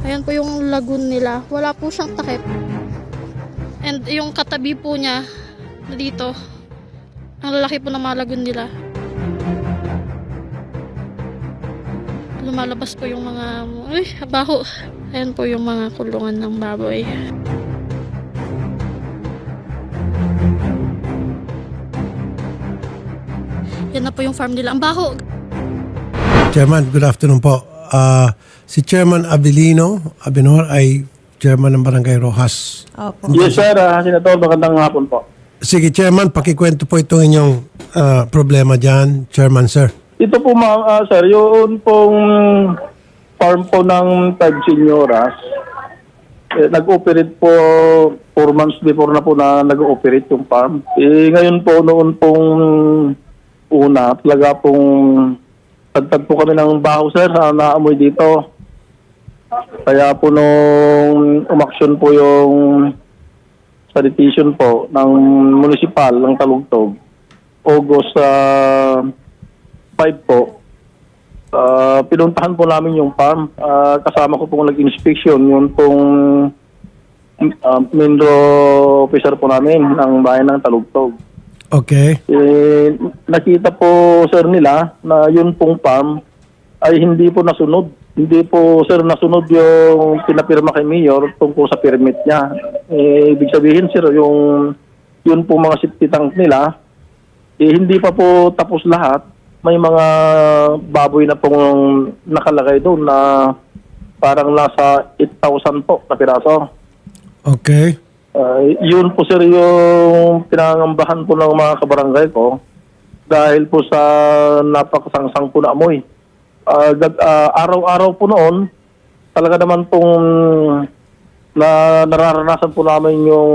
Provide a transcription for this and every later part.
Ayan po yung lagoon nila. Wala po siyang takip. And yung katabi po niya, dito, ang lalaki po ng mga lagoon nila. Lumalabas po yung mga, uy, baho. Ayan po yung mga kulungan ng baboy. Yan na po yung farm nila. Ang baho. Chairman, good afternoon po. Ah, si Chairman Abilino Abinor ay Chairman ng Barangay Rojas. Opo. Yes, sir. Uh, Senator, magandang hapon po. Sige, Chairman, pakikwento po itong inyong ah, problema dyan, Chairman, sir. Ito po, ma'am, ah, sir, yun pong farm po ng Tag Senioras. Eh, nag-operate po 4 months before na po na nag-operate yung farm. Eh, ngayon po, noon pong una, talaga pong tagtag po kami ng baho, sir, na naamoy dito. Kaya po nung umaksyon po yung sanitation po ng municipal ng Talugtog, August ah, 5 po, ah, pinuntahan po namin yung farm. Ah, kasama ko pong nag-inspection, yun pong uh, Mindro officer po namin ng bayan ng Talugtog. Okay. Eh, nakita po sir nila na yun pong farm ay hindi po nasunod. Hindi po sir nasunod yung pinapirma kay Mayor tungkol sa permit niya. Eh, ibig sabihin sir, yung yun po mga safety tank nila, eh, hindi pa po tapos lahat. May mga baboy na pong nakalagay doon na parang nasa 8,000 po na piraso. Okay. Ah, yun po sir yung pinangambahan po ng mga kabarangay ko dahil po sa napakasangsang po na amoy. Gag- ah, araw-araw po noon, talaga naman pong na nararanasan po namin yung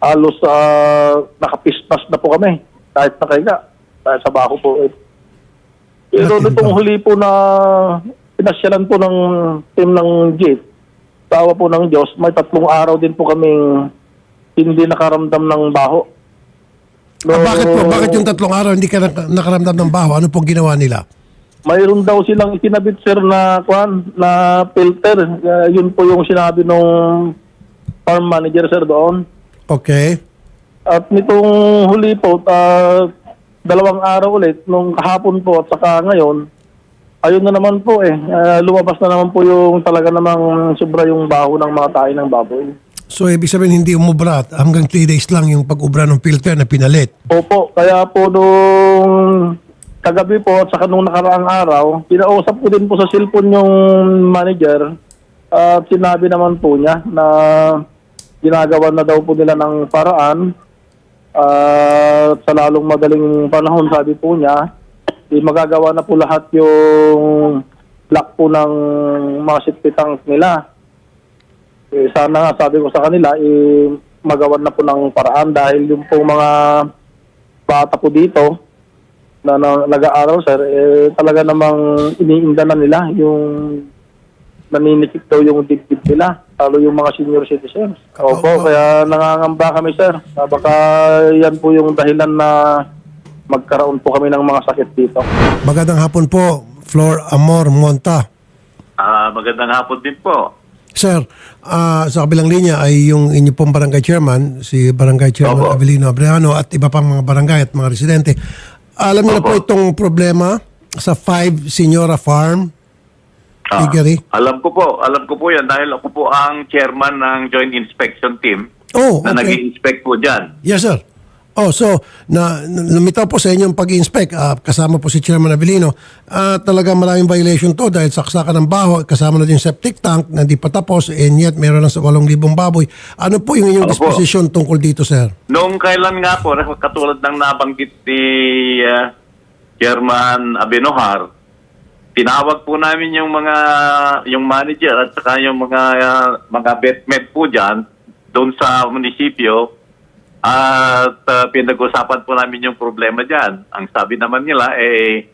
halos uh, nakapispas na po kami kahit nakahiga dahil sa baho po. Pero nitong huli po na pinasyalan po ng team ng JIT, tawa po ng Diyos, may tatlong araw din po kaming hindi nakaramdam ng baho. Ah, bakit po? No, Bakit yung tatlong araw hindi ka nak- nakaramdam ng baho? Ano pong ginawa nila? Mayroon daw silang ikinabit sir na kwan na filter. Uh, yun po yung sinabi nung farm manager sir doon. Okay. At nitong huli po, ah, dalawang araw ulit, nung kahapon po at saka ngayon, ayun na naman po eh. Ah, lumabas na naman po yung talaga namang sobra yung baho ng mga tayo ng baboy. So, ibig sabihin hindi umubra hanggang 3 days lang yung pag-ubra ng filter na pinalit. Opo, kaya po nung kagabi po at saka nung nakaraang araw, pinausap ko din po sa cellphone yung manager at sinabi naman po niya na ginagawa na daw po nila ng paraan at sa lalong madaling panahon sabi po niya di magagawa na po lahat yung lock po ng mga tank nila. Eh, sana nga sabi ko sa kanila, eh, magawan na po ng paraan dahil yung pong mga bata po dito na, na nag-aaral sir, eh, talaga namang iniinda na nila yung naninikip daw yung dibdib nila, lalo yung mga senior citizens. Opo, Oo. kaya nangangamba kami sir. Ah, Baka yan po yung dahilan na magkaroon po kami ng mga sakit dito. Magandang hapon po, Flor Amor Monta. Ah, magandang hapon din po. Sir, ah, sa kabilang linya ay yung inyo pong barangay chairman, si barangay chairman Opo. Avelino Abreano at iba pang mga barangay at mga residente. Alam niyo na po itong problema sa 5 Senora Farm, Ah, alam ko po, alam ko po yan dahil ako po ang chairman ng Joint Inspection Team Oh, na okay. nag-inspect po dyan. Yes, sir. Oh, so, na, na- lumitaw po sa inyong pag-inspect, ah, kasama po si Chairman Avelino, ah, talaga maraming violation to dahil saksakan ng baho, kasama na din septic tank na di pa tapos, and yet meron lang sa 8,000 baboy. Ano po yung inyong Opo. disposition tungkol dito, sir? Noong kailan nga po, katulad ng nabanggit ni ah, Chairman Abenohar, tinawag po namin yung mga yung manager at saka yung mga ah, mga betmet po dyan doon sa munisipyo at ah, pinag-usapan po namin yung problema dyan. Ang sabi naman nila eh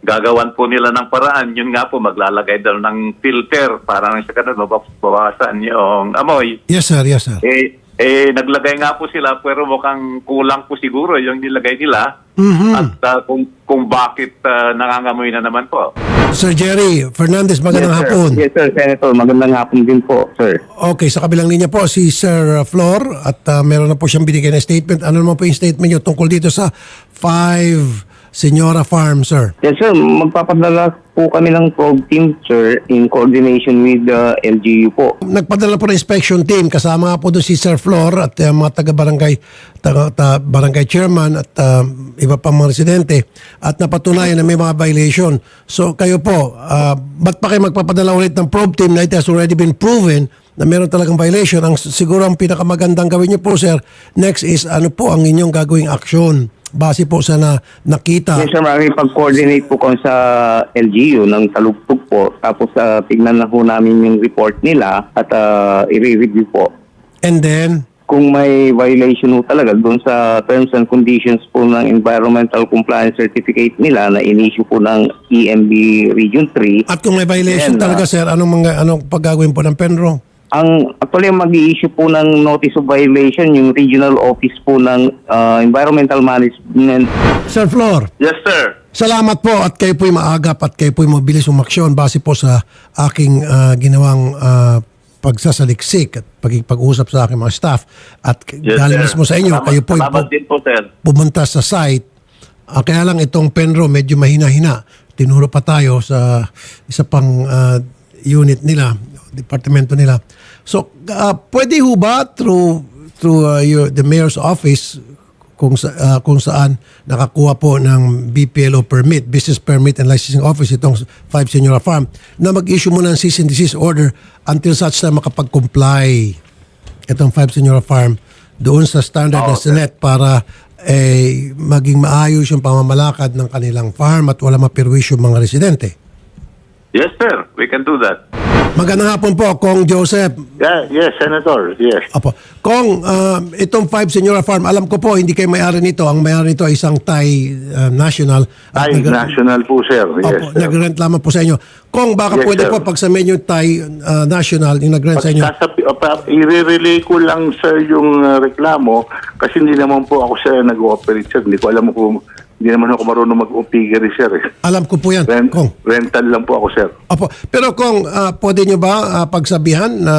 gagawan po nila ng paraan. Yun nga po, maglalagay daw ng filter para nang sa ganun mabawasan yung amoy. Yes, sir. Yes, sir. Eh, eh, naglagay nga po sila pero mukhang kulang po siguro yung nilagay nila Mhm. at ah, kung, kung bakit ah, nangangamoy na naman po. Sir Jerry Fernandez, magandang yes, sir. hapon. Yes, sir, Senator. Magandang hapon din po, sir. Okay, sa kabilang linya po si Sir Flor at uh, meron na po siyang binigay na statement. Ano naman po yung statement niyo tungkol dito sa 5 Senora Farm, sir? Yes, sir. Magpapadala po kami ng probe team, sir, in coordination with the LGU po. Nagpadala po ng inspection team kasama nga po doon si Sir Flor at uh, mga taga-barangay taga, ta- barangay chairman at uh, iba pang mga residente at napatunayan na may mga violation. So kayo po, uh, ba't pa kayo magpapadala ulit ng probe team na it has already been proven na meron talagang violation? Ang siguro ang pinakamagandang gawin niyo po sir, next is ano po ang inyong gagawing aksyon base po sa na, nakita. Yes, sir. Makikipag-coordinate po kami sa LGU ng talugtog po. Tapos uh, tignan na po namin yung report nila at uh, i-review po. And then, Kung may violation po talaga doon sa terms and conditions po ng environmental compliance certificate nila na in-issue po ng EMB Region 3, at kung may violation Yan, talaga ah. sir, anong mga anong paggagawin po ng Penro? Ang actually ang mag-i-issue po ng notice of violation yung regional office po ng uh, environmental management. Sir Flor, Yes, sir. Salamat po at kayo po'y maagap at kayo po'y mabilis umaksyon base po sa aking ah, ginawang ah, pagsasaliksik at pagkipag-usap sa aking mga staff. At k- Yes, dahil sir. mismo sa inyo, Salamat- kayo po'y Salamat pu- din po, sir. pumunta sa site. Ah, kaya lang itong Penro medyo mahina-hina. Tinuro pa tayo sa isa pang ah, unit nila, departamento nila. So, ah, pwede ho ba through through ah, your, the mayor's office kung sa, ah, kung saan nakakuha po ng BPLO permit, Business Permit and Licensing Office itong 5 Senora Farm na mag-issue mo ng cease and desist order until such time makapag-comply itong 5 Senora Farm doon sa standard ng Senate para eh, maging maayos yung pamamalakad ng kanilang farm at wala mapirwisyo mga residente. Yes, sir. We can do that. Magandang hapon po, Kong Joseph. Yeah, yes, Senator. Yes. Apo. Kong, ah, itong 5 Senora Farm, alam ko po, hindi kayo may-ari nito. Ang may-ari nito ay isang Thai ah, national. At nag- national po, sir. Yes, Opo, sir. nag-rent lamang po sa inyo. Kong, baka Yes, pwede sir. po pag sa menu Thai ah, national, yung nag-rent sa inyo. Sasabi, o, pa- i-relay ko lang, sir, yung uh, reklamo kasi hindi naman po ako, sir, nag-ooperate, sir. Hindi ko alam kung hindi naman ako marunong mag-upigiri, sir. eh. Alam ko po yan, Rent, Kong. rental lang po ako, sir. Opo. Pero kung ah, pwede nyo ba ah, pagsabihan na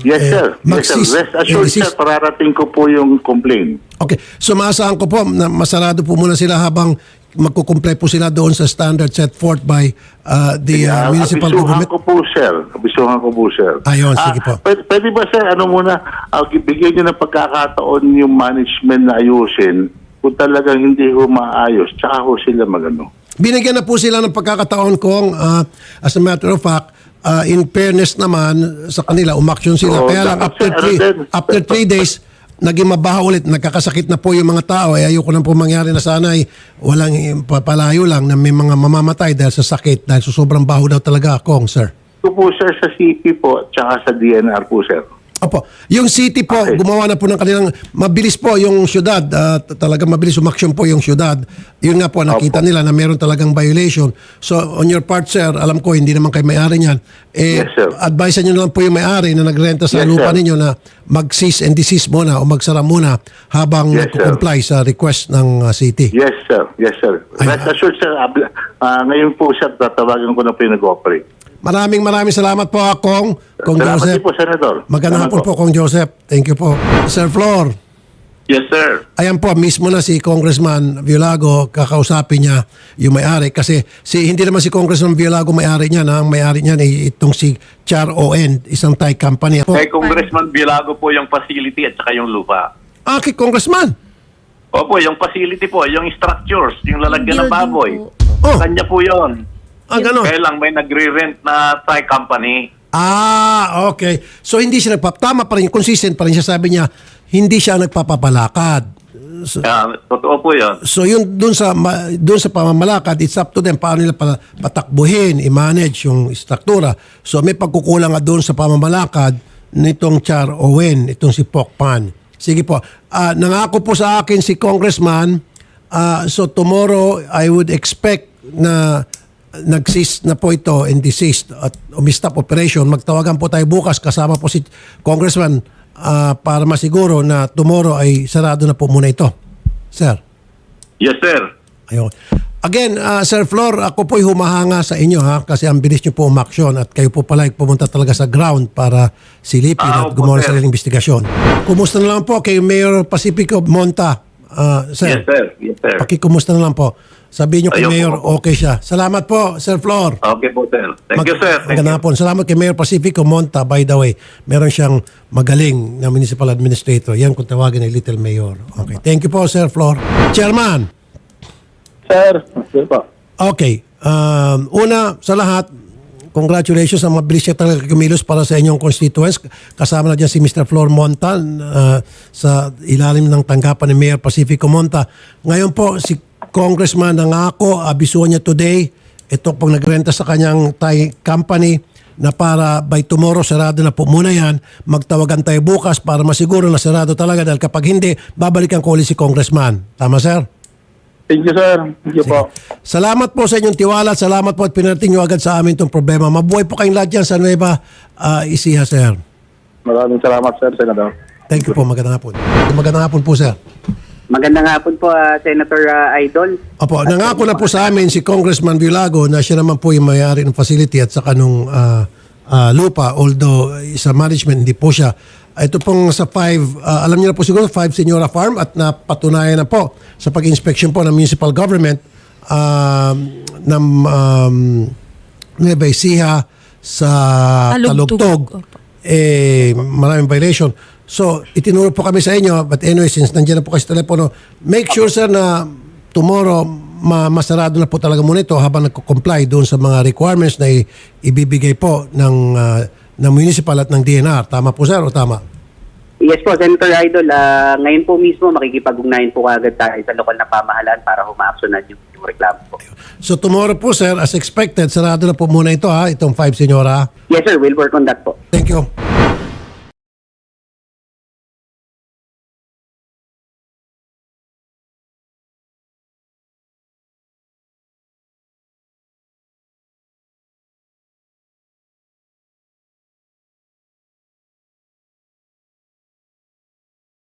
Yes, eh, sir. Yes, sir. mag-cease Rest and assured, sir, desist? pararating ko po yung complaint. Okay. So maasahan ko po na masarado po muna sila habang magkukumple po sila doon sa standard set forth by ah, the ah, Ah, municipal abisuhan government. ko po, sir. Abisuhan ko po, sir. Ayun, sige po. Pwede, pwede ba, sir, ano muna, uh, bigyan nyo ng pagkakataon yung management na ayusin kung talagang hindi ho maayos, tsaka ho sila magano. Binigyan na po sila ng pagkakataon kong ah, as a matter of fact, ah, in fairness naman sa kanila, umaksyon sila. Oo, Kaya lang after three, after three days, naging mabaha ulit, nagkakasakit na po yung mga tao. Eh, ayoko na po mangyari na sana ay walang eh, papalayo lang na may mga mamamatay dahil sa sakit, dahil sa sobrang baho daw talaga, Kong, sir. Ito po, sir, sa CP po, tsaka sa DNR po, sir. Opo. Yung city po, Okay. gumawa na po ng kanilang, mabilis po yung syudad, ah, t- talagang mabilis umaksyon po yung syudad. Yun nga po, nakita nila na meron talagang violation. So, on your part, sir, alam ko, hindi naman kayo may-ari niyan. Eh, Yes, sir. advise nyo na lang po yung may-ari na nagrenta sa Yes, lupa sir. ninyo na mag-cease and desist muna o magsara muna habang Yes, sir. comply sa request ng ah, city. Yes, sir. Yes, sir. Ay, Rest assured, sir, abla- ah, ngayon po, sir, tatawagan ko na po yung nag-operate. Maraming maraming salamat po, Kong. Kong Salamat Joseph. din po, Senator. Magandang Salamat hapon po, Kong Joseph. Thank you po. Sir Flor. Yes, sir. Ayan po, mismo na si Congressman Violago, kakausapin niya yung may-ari. Kasi si, hindi naman si Congressman Violago may-ari niya. Na, ang may-ari niya ay itong si Char ON, isang Thai company. Po, Kay Congressman Bilago po yung facility at saka yung lupa. ah, kay Congressman. Opo, yung facility po, yung structures, yung lalagyan ng Building baboy. po. Oh. Kanya po yon. Ah, ganon. Kaya lang may nagre-rent na Thai company. Ah, okay. So hindi siya nagpap... Tama pa rin, consistent pa rin siya. Sabi niya, hindi siya nagpapapalakad. So, Ah, totoo po yon. so yun dun sa dun sa pamamalakad, it's up to them paano nila pa, patakbuhin, i-manage yung struktura. So may pagkukulang nga doon sa pamamalakad nitong Char Owen, itong si Pok Pan. Sige po. Ah, nangako po sa akin si Congressman, ah, so tomorrow I would expect na nag-cease na po ito and desist at umistop operation. Magtawagan po tayo bukas kasama po si Congressman ah, para masiguro na tomorrow ay sarado na po muna ito. Sir. Yes, sir. Ayun. Again, uh, Sir Flor, ako po'y humahanga sa inyo ha kasi ang bilis nyo po umaksyon at kayo po pala ay pumunta talaga sa ground para silipin Ah, at opo, gumawa ng sir. sariling investigasyon. Kumusta na lang po kay Mayor Pacifico Monta? Uh, sir, Yes, sir. Yes, sir. pakikumusta na lang po. Sabihin nyo kay po, Mayor, opo. okay siya. Salamat po, Sir Flor. Okay po, sir. Thank you, sir. Thank you. hapon. Salamat kay Mayor Pacifico Monta. By the way, meron siyang magaling na municipal administrator. Yan kung tawagin ay Little Mayor. Okay. Thank you po, Sir Flor. Chairman, Sir, sir po. okay. Um, una, sa lahat, congratulations sa mabilis siya talaga kumilos para sa inyong constituents. Kasama na dyan si Mr. Flor Monta uh, sa ilalim ng tanggapan ni Mayor Pacifico Monta. Ngayon po, si Congressman nangako, abisuhan niya today, ito pong nagrenta sa kanyang Thai company na para by tomorrow sarado na po muna yan, magtawagan tayo bukas para masiguro na sarado talaga dahil kapag hindi, babalikan ko ulit si Congressman. Tama, sir? Thank you, sir. Thank you po. Salamat po sa inyong tiwala. Salamat po at pinarating nyo agad sa amin itong problema. Mabuhay po kayong lahat dyan sa Nueva uh, Ecija, sir. Maraming salamat, sir, Senador. Thank you po. Magandang hapon. Magandang hapon po, sir. Magandang hapon po, ah, Senator ah, Idol. Opo, nangako na po sa amin si Congressman Vilago na siya naman po yung may-ari ng facility at saka nung ah, ah, lupa. Although eh, sa management hindi po siya. Ito pong sa five, ah, alam niyo na po siguro, five Senora Farm at napatunayan na po sa pag-inspection po ng municipal government um, ng um, Nueva Ecija sa Talugtog. Talugtog eh, maraming violation. So, itinuro po kami sa inyo, but anyway, since nandiyan na po kayo sa telepono, make sure sir na tomorrow, ma masarado na po talaga muna ito habang nagko-comply doon sa mga requirements na ibibigay po ng, ah, ng municipal at ng DNR. Tama po sir o tama? Yes po, Senator Idol. ah, ngayon po mismo, makikipag-ugnayan po agad tayo sa lokal na pamahalaan para humaaksyonan yung, yung reklamo po. So tomorrow po sir, as expected, sarado na po muna ito ha, itong five senyora. Yes, sir. We'll work on that po. Thank you.